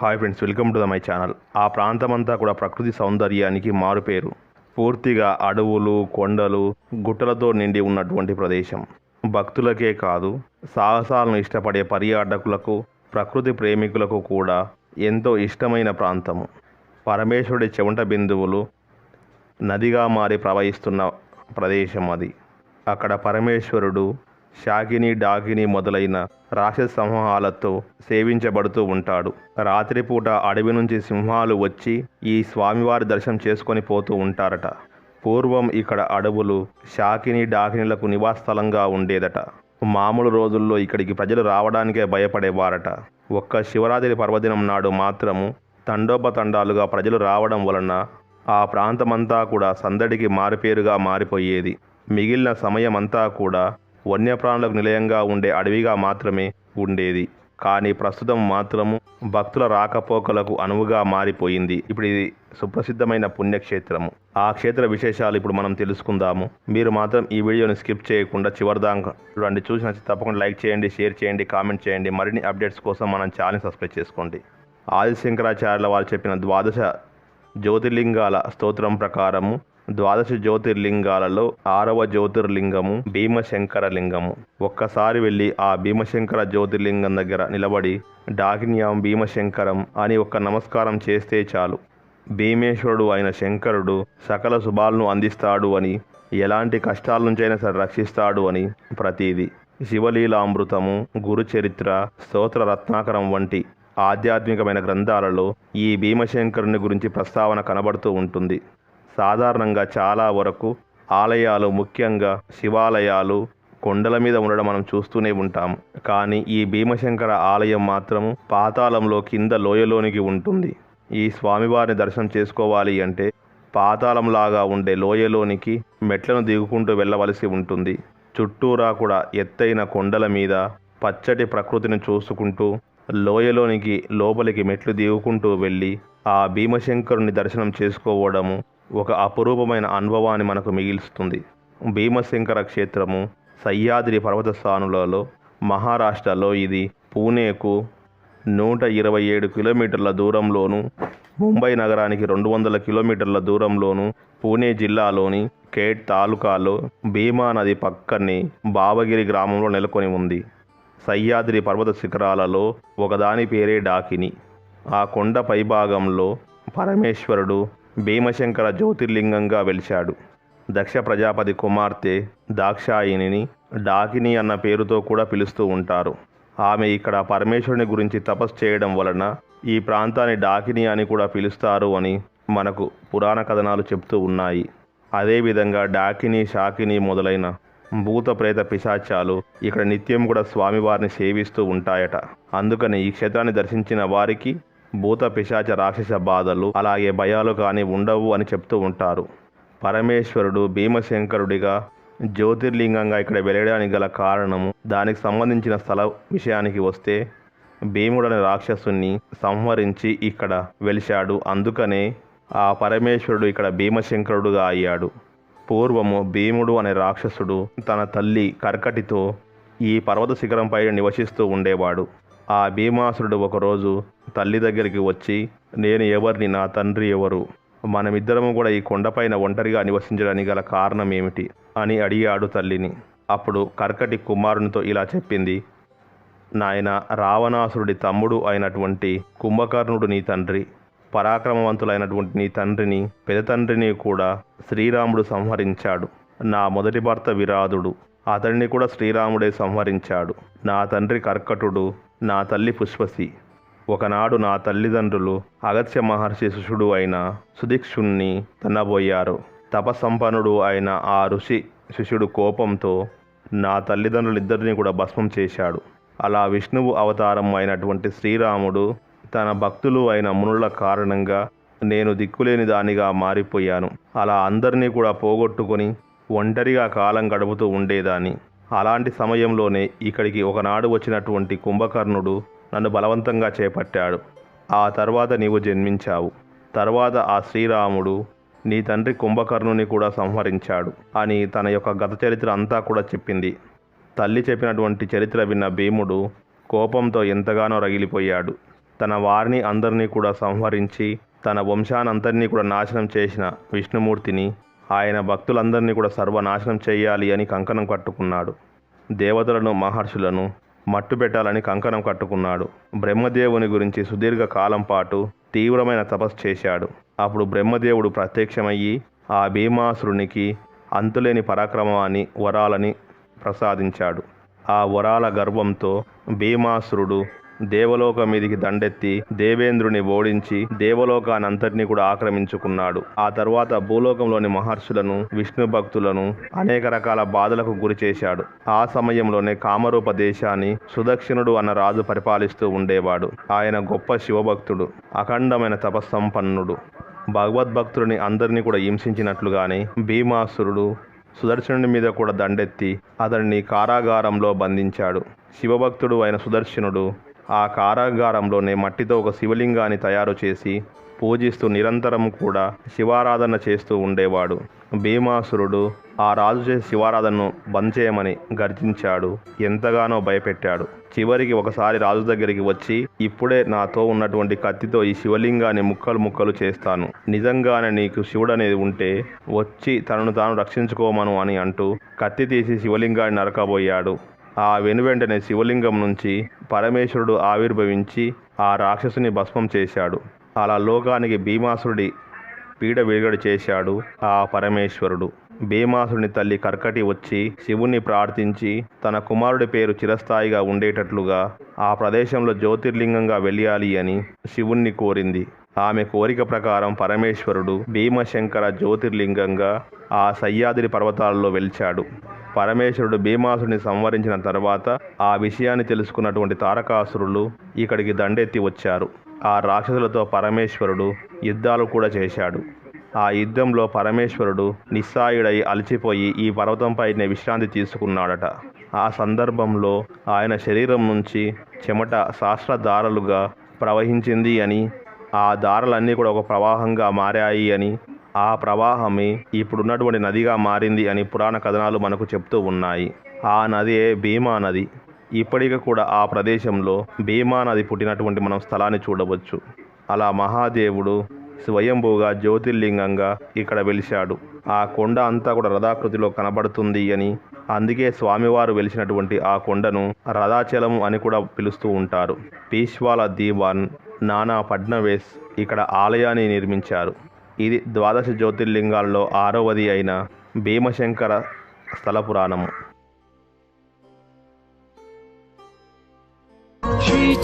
Hi friends welcome to the my channel ఆ ప్రాంతమంతా కూడా ప్రకృతి సౌందర్యానికి మారుపేరు. పూర్తిగా అడవులు కొండలు గుట్టలతో నిండి ఉన్నటువంటి ప్రదేశం. భక్తులకే కాదు సాహసాలను ఇష్టపడే పర్యాటకులకు ప్రకృతి ప్రేమికులకు కూడా ఎంతో ఇష్టమైన ప్రాంతము పరమేశ్వరుడి చెమట బిందువులు నదిగా మారి ప్రవహిస్తున్న ప్రదేశం అది. అక్కడ పరమేశ్వరుడు షాకిని డాకిని మొదలైన రాక్షస సమూహాలతో సేవించబడుతూ ఉంటాడు. రాత్రిపూట అడవి నుంచి సింహాలు వచ్చి ఈ స్వామివారి దర్శనం చేసుకొని పోతూ ఉంటారట. పూర్వం ఇక్కడ అడవులు షాకిని డాకినిలకు నివాసస్థలంగా ఉండేదట. మామూలు రోజుల్లో ఇక్కడికి ప్రజలు రావడానికే భయపడేవారట. ఒక్క శివరాత్రి పర్వదినం నాడు మాత్రము తండోపతండాలుగా ప్రజలు రావడం వలన ఆ ప్రాంతమంతా కూడా సందడికి మారుపేరుగా మారిపోయేది. మిగిలిన సమయమంతా కూడా వన్యప్రాణులకు నిలయంగా ఉండే అడవిగా మాత్రమే ఉండేది. కానీ ప్రస్తుతం మాత్రము భక్తుల రాకపోకలకు అనువుగా మారిపోయింది. ఇప్పుడు ఇది సుప్రసిద్ధమైన పుణ్యక్షేత్రము. ఆ క్షేత్ర విశేషాలు ఇప్పుడు మనం తెలుసుకుందాము. మీరు మాత్రం ఈ వీడియోని స్కిప్ చేయకుండా చివరిదాకా చూడండి. చూసిన తప్పకుండా లైక్ చేయండి షేర్ చేయండి కామెంట్ చేయండి. మరిన్ని అప్డేట్స్ కోసం మనం ఛానల్ సబ్స్క్రైబ్ చేసుకోండి. ఆది శంకరాచార్యుల వారు చెప్పిన ద్వాదశ జ్యోతిర్లింగాల స్తోత్రం ప్రకారము ద్వాదశ జ్యోతిర్లింగాలలో ఆరవ జ్యోతిర్లింగము భీమశంకర లింగము. ఒక్కసారి వెళ్ళి ఆ భీమశంకర జ్యోతిర్లింగం దగ్గర నిలబడి డాకిన్యాం భీమశంకరం అని ఒక్క నమస్కారం చేస్తే చాలు. భీమేశ్వరుడు అయిన శంకరుడు సకల శుభాలను అందిస్తాడు అని ఎలాంటి కష్టాల నుంచైనా సరే రక్షిస్తాడు అని ప్రతీది. శివలీలామృతము గురుచరిత్ర స్తోత్ర రత్నాకరం వంటి ఆధ్యాత్మికమైన గ్రంథాలలో ఈ భీమశంకరుని గురించి ప్రస్తావన కనబడుతూ ఉంటుంది. సాధారణంగా చాలా వరకు ఆలయాలు ముఖ్యంగా శివాలయాలు కొండల మీద ఉండడం మనం చూస్తూనే ఉంటాం. కానీ ఈ భీమశంకర ఆలయం మాత్రము పాతాళంలో కింద లోయలోనికి ఉంటుంది. ఈ స్వామివారిని దర్శనం చేసుకోవాలి అంటే పాతాళంలాగా ఉండే లోయలోనికి మెట్లను దిగుకుంటూ వెళ్ళవలసి ఉంటుంది. చుట్టూరా కూడా ఎత్తైన కొండల మీద పచ్చటి ప్రకృతిని చూసుకుంటూ లోయలోనికి లోపలికి మెట్లు దిగుకుంటూ వెళ్ళి ఆ భీమశంకరుని దర్శనం చేసుకోవడము ఒక అపురూపమైన అనుభవాన్ని మనకు మిగిలిస్తుంది. భీమశంకర క్షేత్రము సహ్యాద్రి పర్వత స్థానులలో మహారాష్ట్రలో ఇది పూణేకు నూట ఇరవై ఏడు కిలోమీటర్ల దూరంలోను ముంబై నగరానికి రెండు వందల కిలోమీటర్ల దూరంలోను పూణే జిల్లాలోని కేట్ తాలూకాలో భీమా నది పక్కనే బావగిరి గ్రామంలో నెలకొని ఉంది. సహ్యాద్రి పర్వత శిఖరాలలో ఒకదాని పేరే డాకిని. ఆ కొండ పైభాగంలో పరమేశ్వరుడు భీమశంకర జ్యోతిర్లింగంగా వెలిశాడు. దక్ష ప్రజాపతి కుమార్తె దాక్షాయిని డాకిని అన్న పేరుతో కూడా పిలుస్తూ ఉంటారు. ఆమె ఇక్కడ పరమేశ్వరుని గురించి తపస్సు చేయడం వలన ఈ ప్రాంతాన్ని డాకిని అని కూడా పిలుస్తారు అని మనకు పురాణ కథనాలు చెప్తూ ఉన్నాయి. అదేవిధంగా డాకిని షాకిని మొదలైన భూత ప్రేత పిశాచాలు ఇక్కడ నిత్యం కూడా స్వామివారిని సేవిస్తూ ఉంటాయట. అందుకని ఈ క్షేత్రాన్ని దర్శించిన వారికి భూత పిశాచ రాక్షస బాధలు అలాగే భయాలు కానీ ఉండవు అని చెప్తూ ఉంటారు. పరమేశ్వరుడు భీమశంకరుడిగా జ్యోతిర్లింగంగా ఇక్కడ వెలయడానికి గల కారణము దానికి సంబంధించిన స్థల విషయానికి వస్తే భీముడనే రాక్షసుని సంహరించి ఇక్కడ వెలిశాడు. అందుకనే ఆ పరమేశ్వరుడు ఇక్కడ భీమశంకరుడుగా అయ్యాడు. పూర్వము భీముడు అనే రాక్షసుడు తన తల్లి కర్కటితో ఈ పర్వత శిఖరంపై నివసిస్తూ ఉండేవాడు. ఆ భీమాసురుడు ఒకరోజు తల్లి దగ్గరికి వచ్చి నేను ఎవరిని నా తండ్రి ఎవరు? మనమిద్దరము కూడా ఈ కొండపైన ఒంటరిగా నివసించడానికి గల కారణం ఏమిటి? అని అడిగాడు తల్లిని. అప్పుడు కర్కటి కుమారునితో ఇలా చెప్పింది నాయన రావణాసురుడి తమ్ముడు అయినటువంటి కుంభకర్ణుడు నీ తండ్రి. పరాక్రమవంతులైనటువంటి నీ తండ్రిని పెదతండ్రిని కూడా శ్రీరాముడు సంహరించాడు. నా మొదటి భర్త విరాధుడు అతడిని కూడా శ్రీరాముడే సంహరించాడు. నా తండ్రి కర్కటుడు. నా తల్లి పుష్పసి. ఒకనాడు నా తల్లిదండ్రులు అగత్య మహర్షి శిష్యుడు అయిన సుదీక్షుణ్ణి తన్నబోయారు. తపసంపన్నుడు అయిన ఆ ఋషి శిష్యుడు కోపంతో నా తల్లిదండ్రులిద్దరిని కూడా భస్మం చేశాడు. అలా విష్ణువు అవతారం అయినటువంటి శ్రీరాముడు తన భక్తులు అయిన మునుల కారణంగా నేను దిక్కులేని దానిగా మారిపోయాను. అలా అందరినీ కూడా పోగొట్టుకొని ఒంటరిగా కాలం గడుపుతూ ఉండేదాన్ని. అలాంటి సమయంలోనే ఇక్కడికి ఒకనాడు వచ్చినటువంటి కుంభకర్ణుడు నన్ను బలవంతంగా చేపట్టాడు. ఆ తర్వాత నీవు జన్మించావు. తర్వాత ఆ శ్రీరాముడు నీ తండ్రి కుంభకర్ణుని కూడా సంహరించాడు అని తన యొక్క గత చరిత్ర అంతా కూడా చెప్పింది. తల్లి చెప్పినటువంటి చరిత్ర విన్న భీముడు కోపంతో ఎంతగానో రగిలిపోయాడు. తన వారిని అందరినీ కూడా సంహరించి తన వంశానంతరినీ కూడా నాశనం చేసిన విష్ణుమూర్తిని ఆయన భక్తులందరినీ కూడా సర్వనాశనం చేయాలి అని కంకణం కట్టుకున్నాడు. దేవతలను మహర్షులను మట్టు పెట్టాలని కంకణం కట్టుకున్నాడు. బ్రహ్మదేవుని గురించి సుదీర్ఘ కాలం పాటు తీవ్రమైన తపస్సు చేశాడు. అప్పుడు బ్రహ్మదేవుడు ప్రత్యక్షమయ్యి ఆ భీమాసురునికి అంతులేని పరాక్రమాన్ని వరాలని ప్రసాదించాడు. ఆ వరాల గర్వంతో భీమాసురుడు దేవలోకం మీదికి దండెత్తి దేవేంద్రుని ఓడించి దేవలోకానంతటినీ కూడా ఆక్రమించుకున్నాడు. ఆ తర్వాత భూలోకంలోని మహర్షులను విష్ణు భక్తులను అనేక రకాల బాధలకు గురి చేశాడు. ఆ సమయంలోనే కామరూప దేశాన్ని సుదక్షిణుడు అన్న రాజు పరిపాలిస్తూ ఉండేవాడు. ఆయన గొప్ప శివభక్తుడు అఖండమైన తపస్సంపన్నుడు. భగవద్భక్తుడిని అందరినీ కూడా హింసించినట్లుగానే భీమాసురుడు సుదర్శనుడి మీద కూడా దండెత్తి అతన్ని కారాగారంలో బంధించాడు. శివభక్తుడు అయిన సుదర్శనుడు ఆ కారాగారంలోనే మట్టితో ఒక శివలింగాన్ని తయారు చేసి పూజిస్తూ నిరంతరం కూడా శివారాధన చేస్తూ ఉండేవాడు. భీమాసురుడు ఆ రాజు చేసే శివారాధనను బంద్ చేయమని గర్జించాడు. ఎంతగానో భయపెట్టాడు. చివరికి ఒకసారి రాజు దగ్గరికి వచ్చి ఇప్పుడే నాతో ఉన్నటువంటి కత్తితో ఈ శివలింగాన్ని ముక్కలు ముక్కలు చేస్తాను. నిజంగానే నీకు శివుడు అనేది ఉంటే వచ్చి తనను తాను రక్షించుకోమను అని అంటూ కత్తి తీసి శివలింగాన్ని నరకబోయాడు. ఆ వెనువెంటనే శివలింగం నుంచి పరమేశ్వరుడు ఆవిర్భవించి ఆ రాక్షసుని భస్మం చేశాడు. అలా లోకానికి భీమాసురుడి పీడ విడుగడ చేశాడు ఆ పరమేశ్వరుడు. భీమాసుని తల్లి కర్కటి వచ్చి శివుణ్ణి ప్రార్థించి తన కుమారుడి పేరు చిరస్థాయిగా ఉండేటట్లుగా ఆ ప్రదేశంలో జ్యోతిర్లింగంగా వెళ్ళాలి అని శివుణ్ణి కోరింది. ఆమె కోరిక ప్రకారం పరమేశ్వరుడు భీమశంకర జ్యోతిర్లింగంగా ఆ సయ్యాద్రి పర్వతాలలో వెలిచాడు. పరమేశ్వరుడు భీమాసుడిని సంవరించిన తర్వాత ఆ విషయాన్ని తెలుసుకున్నటువంటి తారకాసురులు ఇక్కడికి దండెత్తి వచ్చారు. ఆ రాక్షసులతో పరమేశ్వరుడు యుద్ధాలు కూడా చేశాడు. ఆ యుద్ధంలో పరమేశ్వరుడు నిస్సాయుడై అలచిపోయి ఈ పర్వతంపైనే విశ్రాంతి తీసుకున్నాడట. ఆ సందర్భంలో ఆయన శరీరం నుంచి చెమట శాస్త్రధారలుగా ప్రవహించింది అని ఆ దారలన్నీ కూడా ఒక ప్రవాహంగా మారాయి అని ఆ ప్రవాహమే ఇప్పుడున్నటువంటి నదిగా మారింది అని పురాణ కథనాలు మనకు చెప్తూ ఉన్నాయి. ఆ నదియే భీమా నది. ఇప్పటికి కూడా ఆ ప్రదేశంలో భీమా నది పుట్టినటువంటి మనం స్థలాన్ని చూడవచ్చు. అలా మహాదేవుడు స్వయంభూగా జ్యోతిర్లింగంగా ఇక్కడ వెలిశాడు. ఆ కొండ అంతా కూడా రథాకృతిలో కనబడుతుంది అని అందుకే స్వామివారు వెలిసినటువంటి ఆ కొండను రథాచలము అని కూడా పిలుస్తూ ఉంటారు. పీష్వాల దీవాన్ నానా ఫడ్నవేస్ ఇక్కడ ఆలయాన్ని నిర్మించారు. ఇది ద్వాదశ జ్యోతిర్లింగాల్లో ఆరవది అయిన భీమశంకర స్థల పురాణము. Sri